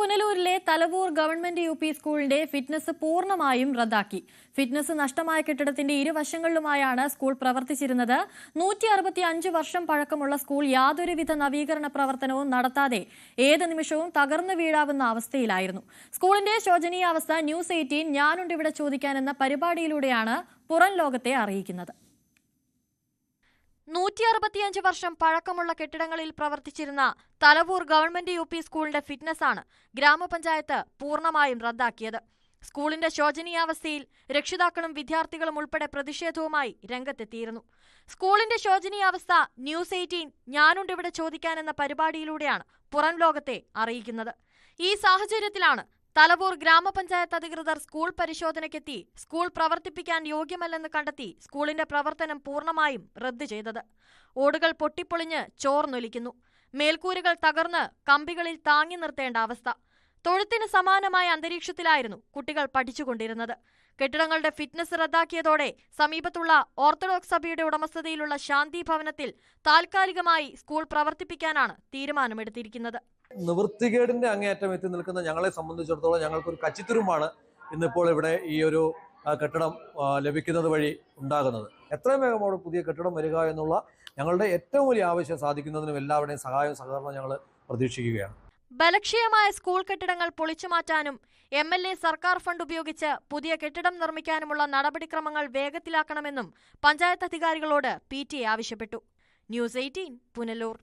പുനലൂരിലെ Thalavoor government U P സ്കൂളിന്റെ fitness പൂർണമായും റദ്ദാക്കി. ഫിറ്റ്നസ് നഷ്ടമായ കെട്ടിടത്തിന്റെ ഇരുവശങ്ങളിലുമായാണ് സ്കൂൾ പ്രവർത്തിച്ചിരുന്നത്. നൂറ്റി അറുപത്തി അഞ്ച് വർഷം പഴക്കമുള്ള സ്കൂൾ യാതൊരുവിധ നവീകരണ പ്രവർത്തനവും നടത്താതെ ഏത് നിമിഷവും തകർന്നു വീഴാവുന്ന അവസ്ഥയിലായിരുന്നു. സ്കൂളിന്റെ ശോചനീയാവസ്ഥ ന്യൂസ് എയ്റ്റീൻ ഞാനുണ്ടിവിടെ ചോദിക്കാൻ എന്ന പരിപാടിയിലൂടെയാണ് പുറം ലോകത്തെ അറിയിക്കുന്നത്. നൂറ്റി അറുപത്തിയഞ്ച് വർഷം പഴക്കമുള്ള കെട്ടിടങ്ങളിൽ പ്രവർത്തിച്ചിരുന്ന തലവൂർ ഗവൺമെന്റ് യു പി സ്കൂളിന്റെ ആണ് ഗ്രാമപഞ്ചായത്ത് പൂർണമായും റദ്ദാക്കിയത്. സ്കൂളിന്റെ ശോചനീയാവസ്ഥയിൽ രക്ഷിതാക്കളും വിദ്യാർത്ഥികളും ഉൾപ്പെടെ പ്രതിഷേധവുമായി രംഗത്തെത്തിയിരുന്നു. സ്കൂളിന്റെ ശോചനീയാവസ്ഥ ന്യൂസ് എയ്റ്റീൻ ഞാനുണ്ടിവിടെ ചോദിക്കാൻ എന്ന പരിപാടിയിലൂടെയാണ് പുറം ലോകത്തെ അറിയിക്കുന്നത്. ഈ സാഹചര്യത്തിലാണ് തലവൂർ ഗ്രാമപഞ്ചായത്ത് അധികൃതർ സ്കൂൾ പരിശോധനയ്ക്കെത്തി. സ്കൂൾ പ്രവർത്തിപ്പിക്കാൻ യോഗ്യമല്ലെന്ന് കണ്ടെത്തി സ്കൂളിന്റെ പ്രവർത്തനം പൂർണമായും റദ്ദു ചെയ്തത്. ഓടുകൾ പൊട്ടിപ്പൊളിഞ്ഞ് ചോർന്നൊലിക്കുന്നു. മേൽക്കൂരകൾ തകർന്ന് കമ്പികളിൽ താങ്ങി നിർത്തേണ്ട അവസ്ഥ. തൊഴുത്തിന് സമാനമായ അന്തരീക്ഷത്തിലായിരുന്നു കുട്ടികൾ പഠിച്ചുകൊണ്ടിരുന്നത്. കെട്ടിടങ്ങളുടെ ഫിറ്റ്നസ് റദ്ദാക്കിയതോടെ സമീപത്തുള്ള ഓർത്തഡോക്സ് സഭയുടെ ഉടമസ്ഥതയിലുള്ള ശാന്തി ഭവനത്തിൽ താൽക്കാലികമായി സ്കൂൾ പ്രവർത്തിപ്പിക്കാനാണ് തീരുമാനമെടുത്തിരിക്കുന്നത്. നിവൃത്തികേടിന്റെ അങ്ങേയറ്റം എത്തി നിൽക്കുന്ന ഞങ്ങളെ സംബന്ധിച്ചിടത്തോളം ഞങ്ങൾക്കൊരു കച്ചിത്തുരുമാണ് ഇന്നിപ്പോൾ ഇവിടെ ഈ ഒരു കെട്ടിടം ലഭിക്കുന്നത് വഴി ഉണ്ടാകുന്നത്. എത്രയും വേഗം അവിടെ പുതിയ കെട്ടിടം വരിക എന്നുള്ള ഞങ്ങളുടെ ഏറ്റവും വലിയ ആവശ്യം സാധിക്കുന്നതിനും എല്ലാവരുടെയും സഹായവും സഹകരണവും ഞങ്ങൾ പ്രതീക്ഷിക്കുകയാണ്. ബലക്ഷയമായ സ്കൂൾ കെട്ടിടങ്ങൾ പൊളിച്ചുമാറ്റാനും എം എൽ എ സർക്കാർ ഫണ്ട് ഉപയോഗിച്ച് പുതിയ കെട്ടിടം നിർമ്മിക്കാനുമുള്ള നടപടിക്രമങ്ങൾ വേഗത്തിലാക്കണമെന്നും പഞ്ചായത്ത് അധികാരികളോട് പി ടി ആവശ്യപ്പെട്ടു. News eighteen Punalur.